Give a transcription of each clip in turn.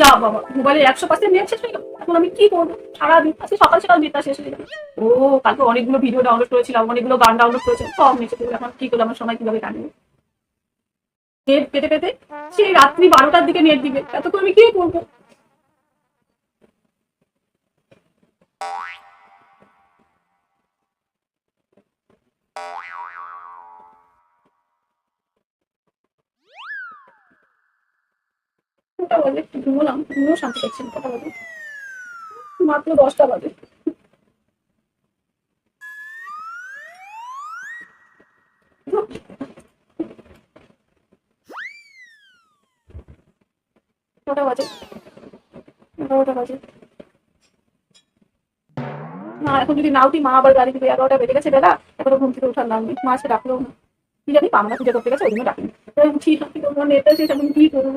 যা বাবা মোবাইলে একশো পার্সেন্ট নেট শেষ হয়ে গেল। এখন আমি কি করব? সারাদিন আজকে সকাল সকাল নেটটা শেষ হয়ে গেল। ও, কালকে অনেকগুলো ভিডিও ডাউনলোড করেছিলাম, অনেকগুলো গান ডাউনলোড করেছিলাম, সব নিচে পড়ে এখন কি করলাম আমার সময় কীভাবে কাটবে? নেট পেতে পেতে সেই রাত্রি বারোটার দিকে নেট দিবে। এতক্ষণ আমি কি করব? কটা বাজে একটু ঘুমোলাম ঘুমিয়েও শান্তি পাচ্ছি কটা বাজে মাত্র দশটা বাজে। কটা বাজে। এগারোটা বাজে। না এখন যদি নাও তুই মা আবার গাড়ি দিবে এগারোটা বেজে গেছে, বেলা। এখনও ঘুম থেকে উঠার নাম মা আজকে ডাকলেও না। কি জানি পাবনা পুজো করতে গেছে, ওই জন্য ডাকিনি। তোমার নেটটা শেষ, এখন কি করব?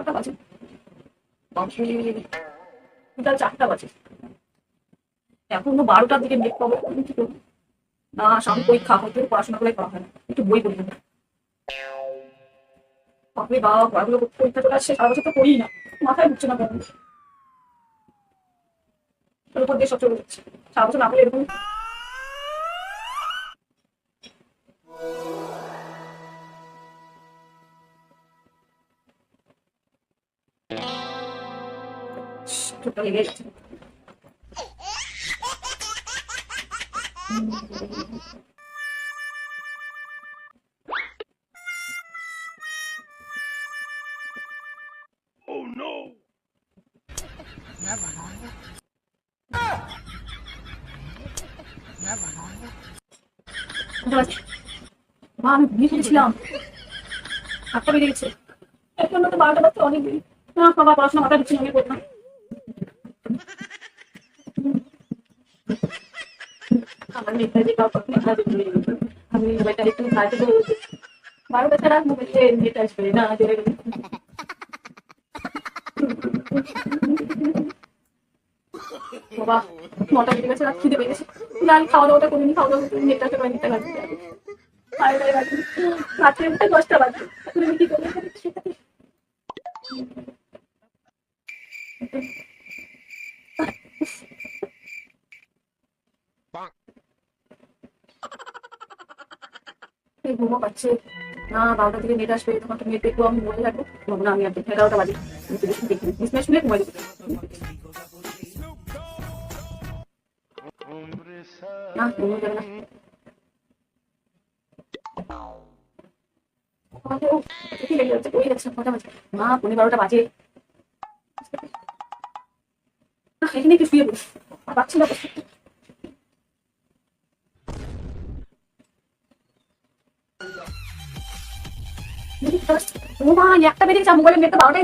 কটা বাজে। বিকাল চারটা বাজে। এখনও বারোটার দিকে নেট পাবো। কি না, সামনে পরীক্ষা হয়তো পড়াশোনা করে করা হয় একটু বই পড়ব বাপরে বাবা পড়াগুলো পরীক্ষা চলে আসছে, সারা বছর তো পড়ি না। মাথায় ঢুকছে না কেন? ওর উপর দিয়ে সব চলে যাচ্ছে। সারা বছর না এরকম ছোটটা লেগে যাচ্ছে কোনটা বাজে? মা আমি ঘুমিয়ে ফেলেছিলাম হাতটা বেরিয়ে গেছে। এখন তো বারোটা বাজতে অনেক দেরি। না বাবা পড়াশোনা মাথা ঢুকছে না, আমি করতাম আমার ধরে নিয়ে আমি মোবাইলটা একটু কাটে তো বারোটা ছাড়া মোবাইলে নেট আসবে না জোরে বাবা নটা রাত খিদে পেয়ে না আমি খাওয়া দাওয়াটা করিনি খাওয়া দাওয়া করে নেটটা করে নেটটা কাটতে যাবে আরে আরে রাত্রি রাত্রে উঠে দশটা বাজে ঘুমো পাচ্ছে। না, বারোটা থেকে নেট আসবে তখন তো নেট দেখব, আমি মোবাইল রাখব ঘুমাবো না, আমি আর এগারোটা বাজে। দেখি বিজনেস শুনে মোবাইল না ঘুমো যাবে না। মা পনেরো বারোটা বাজে। এখানে একটু শুয়ে বস পাচ্ছি না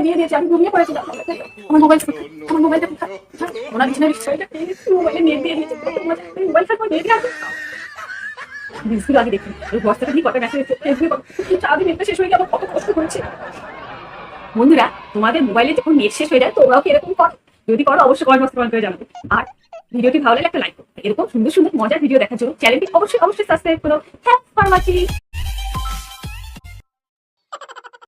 দিয়ে আমি মোবাইল ওনার আগে দেখি শেষ হয়ে কত করেছে। বন্ধুরা, তোমাদের মোবাইলে যখন নেট শেষ হয়ে যায় তোমরাও কি এরকম কর? যদি করো, অবশ্যই কমেন্ট বক্সে কমেন্ট করে জানাবে। আর ভিডিওটি ভালো লাগলে একটা লাইক এরকম সুন্দর সুন্দর মজার ভিডিও দেখার জন্য চ্যানেলটি অবশ্যই অবশ্যই সাবস্ক্রাইব করো। ওয়াচিং